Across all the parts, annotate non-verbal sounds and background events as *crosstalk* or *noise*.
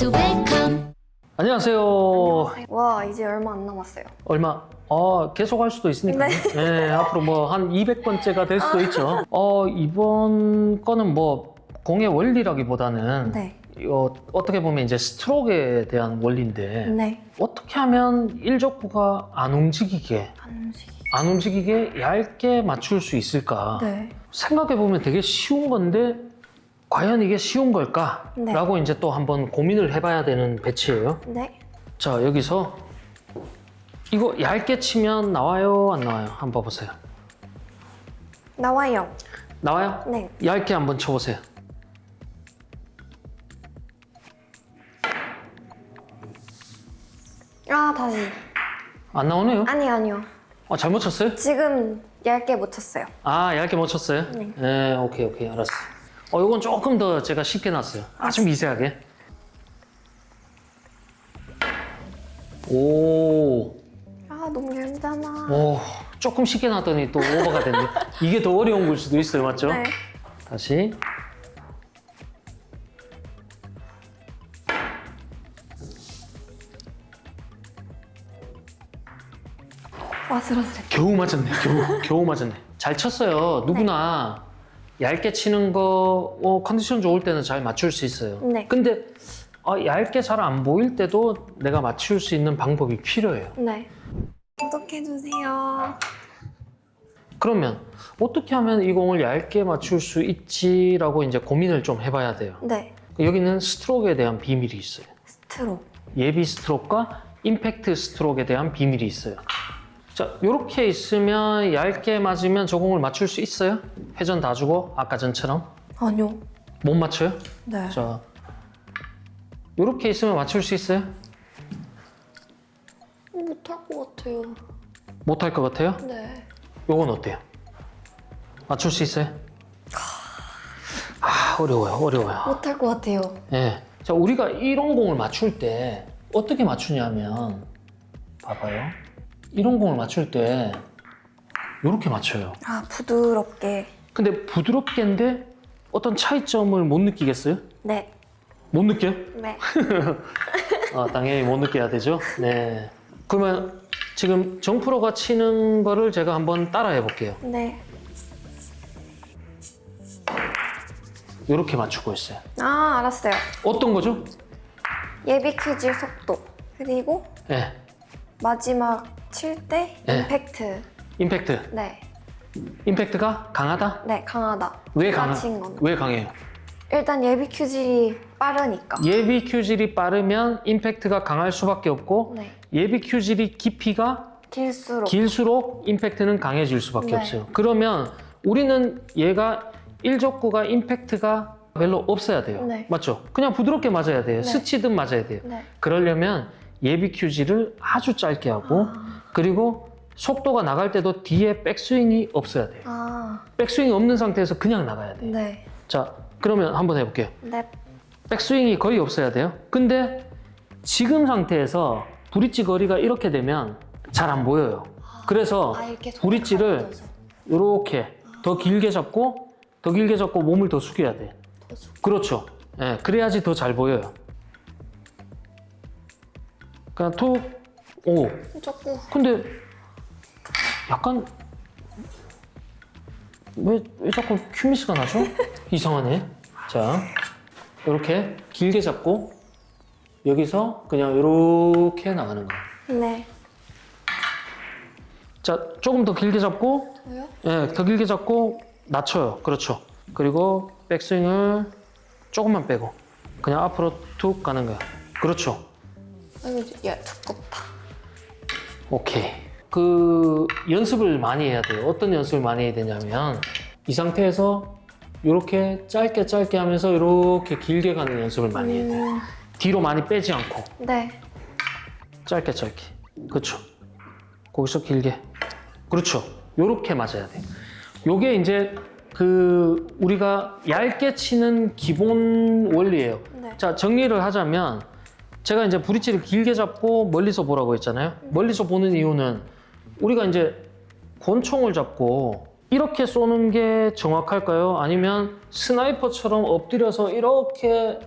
to become. 안녕하세요. 와 이제 얼마 안 남았어요. 얼마? 어, 계속 할 수도 있으니까. 네. 앞으로 뭐 한 200번째가 될 수도 있죠. 어, 이번 거는 뭐 공의 원리라기보다는 네. 어, 어떻게 보면 이제 스트로크에 대한 원리인데 네. 어떻게 하면 일족구가 안 움직이게 안 움직이. 안 움직이게 얇게 맞출 수 있을까? 네. 생각해 보면 되게 쉬운 건데 과연 이게 쉬운 걸까? 네. 라고 이제 또 한번 고민을 해봐야 되는 배치예요. 네. 자 여기서 이거 얇게 치면 나와요 안 나와요 한번 봐보세요 나와요. 나와요? 네. 얇게 한번 쳐보세요 아 다시. 안 나오네요? 아니 아니요. 아, 잘못 쳤어요? 지금 얇게 못 쳤어요. 아 얇게 못 쳤어요? 네. 오케이 오케이 알았어 어 이건 조금 더 제가 쉽게 놨어요 아주 미세하게 오, 아 너무 얇잖아. 오 조금 쉽게 놨더니 또 오버가 됐네 이게 더 어려운 걸 수도 있어요 맞죠? 네. 다시 와슬와슬. 겨우 맞았네. 겨우 겨우 맞았네. 잘 쳤어요. 누구나 얇게 치는 거 어, 컨디션 좋을 때는 잘 맞출 수 있어요. 네. 근데 어, 얇게 잘 안 보일 때도 내가 맞출 수 있는 방법이 필요해요. 네. 구독해 주세요. 그러면 어떻게 하면 이 공을 얇게 맞출 수 있지라고 이제 고민을 좀 해봐야 돼요. 네. 여기는 스트로크에 대한 비밀이 있어요. 스트로. 예비 스트로크와 임팩트 스트로크에 대한 비밀이 있어요. 자, 이렇게 있으면 얇게 맞으면 저 공을 맞출 수 있어요? 회전 다 주고 아까 전처럼 아니요. 못 맞춰요? 네. 자, 이렇게 있으면 맞출 수 있어요? 못할 것 같아요. 못 할 것 같아요? 네. 요건 어때요? 맞출 수 있어요? 아, 어려워요, 어려워요. 못할 것 같아요. 예. 자, 우리가 이런 공을 맞출 때 어떻게 맞추냐면 봐봐요. 이런 공을 맞출 때 이렇게 맞춰요. 아 부드럽게. 근데 부드럽게인데 어떤 차이점을 못 느끼겠어요? 네. 못 느껴요? 네. *laughs* 아, 당연히 못 느껴야 되죠. 네. 그러면 지금 정프로가 치는 거를 제가 한번 따라해 볼게요. 네. 이렇게 맞추고 있어요. 아 알았어요. 어떤 거죠? 예비 퀴즈 속도. 그리고 네. 마지막 칠 때 네. 임팩트. 임팩트. 네. 임팩트가 강하다? 네 강하다. 왜 강하? 건. 왜 강해요? 일단 예비 퀴즈이 빠르니까. 예비 큐질이 빠르면 임팩트가 강할 수밖에 없고 네. 예비 큐질이 깊이가 길수록. 길수록 임팩트는 강해질 수밖에 네. 없어요. 그러면 우리는 얘가 일족구가 임팩트가 별로 없어야 돼요. 네. 맞죠? 그냥 부드럽게 맞아야 돼요. 네. 스치듯 맞아야 돼요. 네. 그러려면 예비 큐질을 아주 짧게 하고 아. 그리고 속도가 나갈 때도 뒤에 백스윙이 없어야 돼요. 아. 백스윙이 없는 상태에서 그냥 나가야 돼요. 네. 자, 그러면 한번 해볼게요. 네. 백스윙이 거의 없어야 돼요. 근데 지금 상태에서 브릿지 거리가 이렇게 되면 잘 안 보여요. 그래서 아 이렇게 브릿지를 가려져서. 이렇게 더 길게 잡고 더 길게 잡고 몸을 더 숙여야 돼. 더 숙- 그렇죠. 예, 그래야지 더 잘 보여요. 그냥 툭, 오. 자꾸 근데 약간 왜, 왜 자꾸 큐미스가 나죠? *laughs* 이상하네. 자, 이렇게 길게 잡고 여기서 그냥 이렇게 나가는 거예요. 네. 자, 조금 더 길게 잡고 저요? 예, 더 길게 잡고 낮춰요. 그렇죠. 그리고 백스윙을 조금만 빼고 그냥 앞으로 툭 가는 거야. 그렇죠. 아이고 야 두껍다. 오케이. 그 연습을 많이 해야 돼요. 어떤 연습을 많이 해야 되냐면 이 상태에서 이렇게 짧게 짧게 하면서 이렇게 길게 가는 연습을 많이 해야 돼요. 음, 뒤로 많이 빼지 않고 네. 짧게 짧게. 그렇죠. 거기서 길게. 그렇죠. 요렇게 맞아야 돼. 요게 이제 그 우리가 얇게 치는 기본 원리예요. 네. 자, 정리를 하자면 제가 이제 브릿지를 길게 잡고 멀리서 보라고 했잖아요. 멀리서 보는 이유는 우리가 이제 권총을 잡고 이렇게 쏘는 게 정확할까요? 아니면 스나이퍼처럼 엎드려서 이렇게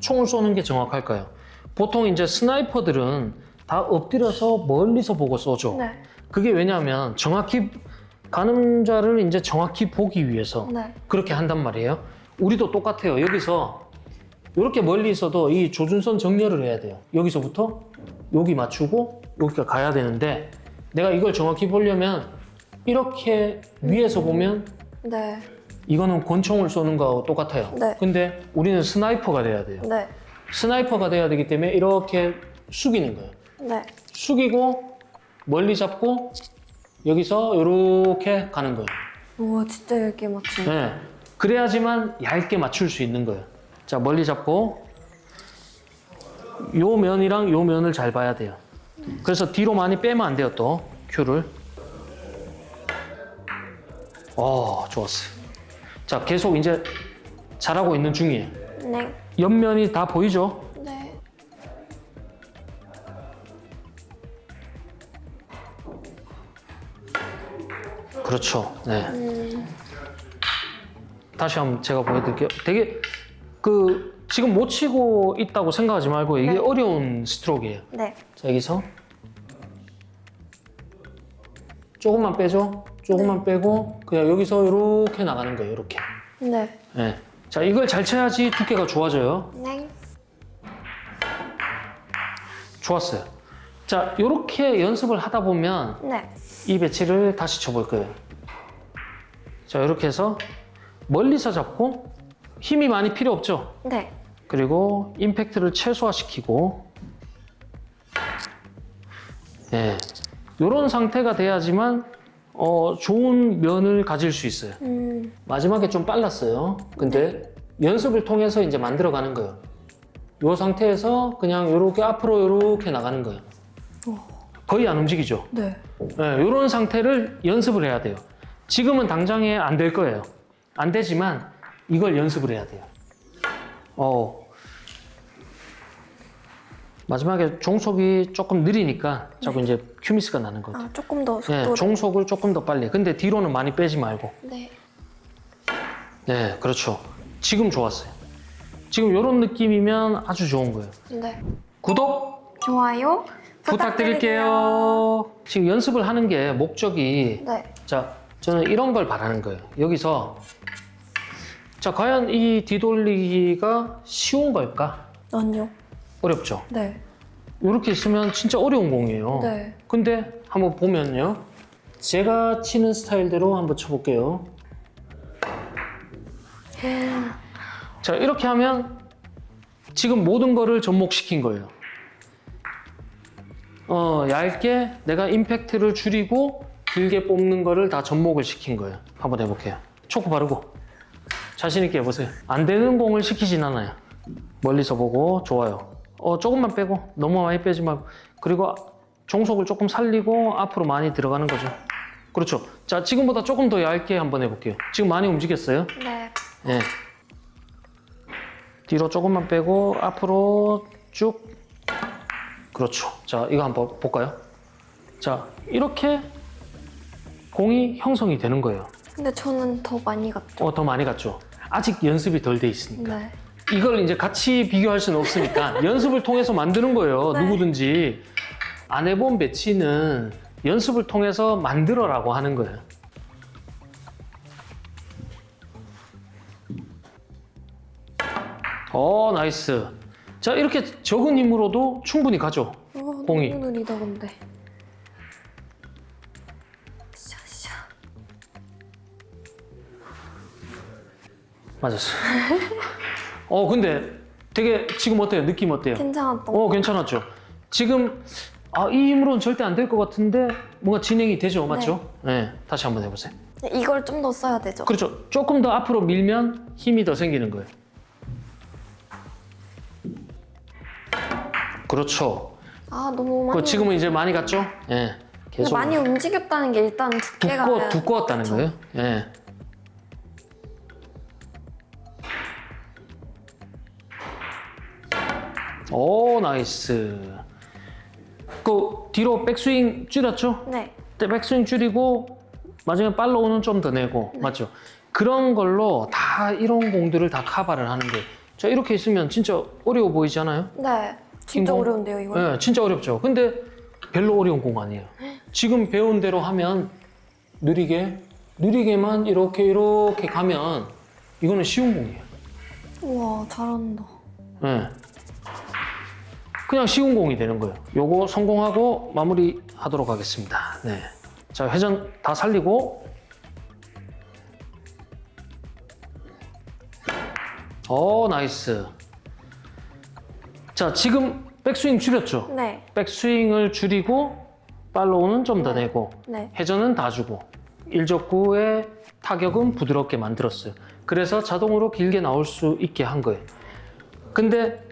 총을 쏘는 게 정확할까요? 보통 이제 스나이퍼들은 다 엎드려서 멀리서 보고 쏘죠. 네. 그게 왜냐하면 정확히 가늠자를 이제 정확히 보기 위해서 네. 그렇게 한단 말이에요. 우리도 똑같아요. 여기서 이렇게 멀리 있어도 이 조준선 정렬을 해야 돼요. 여기서부터 여기 맞추고 여기가 가야 되는데 내가 이걸 정확히 보려면 이렇게 위에서 보면 네. 이거는 권총을 쏘는 거하고 똑같아요. 네. 근데 우리는 스나이퍼가 돼야 돼요. 네. 스나이퍼가 돼야 되기 때문에 이렇게 숙이는 거예요. 네. 숙이고 멀리 잡고 여기서 이렇게 가는 거예요. 우와 진짜 얇게 맞추네. 네. 그래야지만 얇게 맞출 수 있는 거예요. 자, 멀리 잡고 요 면이랑 요 면을 잘 봐야 돼요. 그래서 뒤로 많이 빼면 안 돼요, 또 큐를. 어, 좋았어요. 자, 계속 이제 잘하고 있는 중이에요. 네. 옆면이 다 보이죠? 네. 그렇죠. 네. 음. 다시 한번 제가 보여드릴게요. 되게 그 지금 못 치고 있다고 생각하지 말고 이게 네. 어려운 스트로크예요. 네. 자 여기서 조금만 빼죠. 조금만 빼고 그냥 여기서 이렇게 나가는 거예요. 이렇게. 네. 네. 자 이걸 잘 쳐야지 두께가 좋아져요. 네. 좋았어요. 자 이렇게 연습을 하다 보면 네. 이 배치를 다시 쳐볼 거예요. 자 이렇게 해서 멀리서 잡고 힘이 많이 필요 없죠. 네. 그리고 임팩트를 최소화시키고 예, 이런 상태가 돼야지만 어, 좋은 면을 가질 수 있어요. 음. 마지막에 좀 빨랐어요. 근데 연습을 통해서 이제 만들어가는 거예요. 이 상태에서 그냥 이렇게 앞으로 이렇게 나가는 거예요. 거의 안 움직이죠. 네. 이런 상태를 연습을 해야 돼요. 지금은 당장에 안 될 거예요. 안 되지만 이걸 연습을 해야 돼요. 어. 마지막에 종속이 조금 느리니까 자꾸 이제 큐미스가 나는 거죠. 아 조금 더 네, 속도를. 종속을 조금 더 빨리. 근데 뒤로는 많이 빼지 말고. 네. 네, 그렇죠. 지금 좋았어요. 지금 이런 느낌이면 아주 좋은 거예요. 네. 구독 좋아요. 부탁드릴게요. 지금 연습을 하는 게 목적이 네. 자, 저는 이런 걸 바라는 거예요. 여기서 자, 과연 이 뒤돌리기가 쉬운 걸까? 아니요. 어렵죠. 네. 이렇게 있으면 진짜 어려운 공이에요. 네. 근데 한번 보면요. 제가 치는 스타일대로 한번 쳐볼게요. 자, 이렇게 하면 지금 모든 거를 접목시킨 거예요. 어, 얇게 내가 임팩트를 줄이고 길게 뽑는 거를 다 접목을 시킨 거예요. 한번 해볼게요. 초코 바르고. 자신있게 해보세요. 안 되는 공을 시키진 않아요. 멀리서 보고, 좋아요. 어, 조금만 빼고, 너무 많이 빼지 말고. 그리고 종속을 조금 살리고 앞으로 많이 들어가는 거죠. 그렇죠. 자, 지금보다 조금 더 얇게 한번 해볼게요. 지금 많이 움직였어요. 네. 예. 뒤로 조금만 빼고 앞으로 쭉. 그렇죠. 자, 이거 한번 볼까요? 자, 이렇게 공이 형성이 되는 거예요. 근데 저는 더 많이 갔죠. 어, 더 많이 갔죠. 아직 연습이 덜 돼 있으니까. 네. 이걸 이제 같이 비교할 수는 없으니까 *laughs* 연습을 통해서 만드는 거예요. 네. 누구든지. 안 해본 배치는 연습을 통해서 만들어라고 하는 거예요. 어, 나이스. 자, 이렇게 적은 힘으로도 충분히 가죠. 어, 너무 공이. 느리다 근데. 맞았어. 어, 근데 되게 지금 어때요? 느낌 어때요? 괜찮았던. 어, 괜찮았죠. 지금 아, 이 힘으로는 절대 안 될 것 같은데 뭔가 진행이 되죠, 맞죠? 네. 다시 한번 해보세요. 네, 이걸 좀 더 써야 되죠. 그렇죠. 조금 더 앞으로 밀면 힘이 더 생기는 거예요. 그렇죠. 아 너무 많이. 그 지금은 이제 많이 갔죠? 예. 근데 계속 많이 움직였다는 게 일단 두께가 두꺼 두꺼웠다는. 거예요. 예. 오 나이스. 그 뒤로 백스윙 줄였죠? 네. 때 백스윙 줄이고 마지막에 팔로우는 좀 더 내고 맞죠? 그런 걸로 다 이런 공들을 다 카바를 하는 거예요. 자 이렇게 있으면 진짜 어려워 보이지 않아요? 네. 진짜 공. 어려운데요, 이거. 네, 진짜 어렵죠. 근데 별로 어려운 공 아니에요. 지금 배운 대로 하면 느리게 느리게만 이렇게 이렇게 가면 이거는 쉬운 공이에요. 우와, 잘한다. 네. 그냥 쉬운 공이 되는 거예요. 요거 성공하고 마무리 하도록 하겠습니다. 네. 자, 회전 다 살리고. 오, 나이스. 자, 지금 백스윙 줄였죠? 네, 백스윙을 줄이고, 팔로우는 좀 더 내고, 네. 회전은 다 주고, 일적구의 타격은 부드럽게 만들었어요. 그래서 자동으로 길게 나올 수 있게 한 거예요. 근데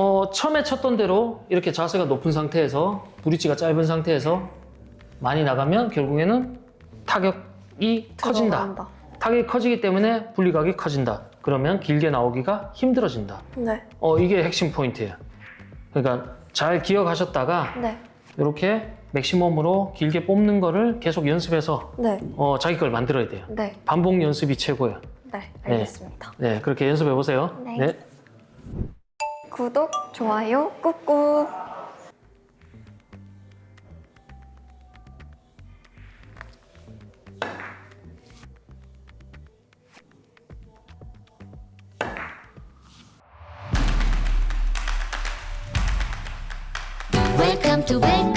어, 처음에 쳤던 대로 이렇게 자세가 높은 상태에서 브릿지가 짧은 상태에서 많이 나가면 결국에는 타격이 커진다. 들어간다. 타격이 커지기 때문에 분리각이 커진다. 그러면 길게 나오기가 힘들어진다. 네, 어, 이게 핵심 포인트예요. 그러니까 잘 기억하셨다가 네, 이렇게 맥시멈으로 길게 뽑는 거를 계속 연습해서 네, 어, 자기 걸 만들어야 돼요. 네, 반복 연습이 최고예요. 네, 알겠습니다. 네, 그렇게 연습해 보세요. 네. 구독, 좋아요, 꾹꾹. Welcome to Bangkok.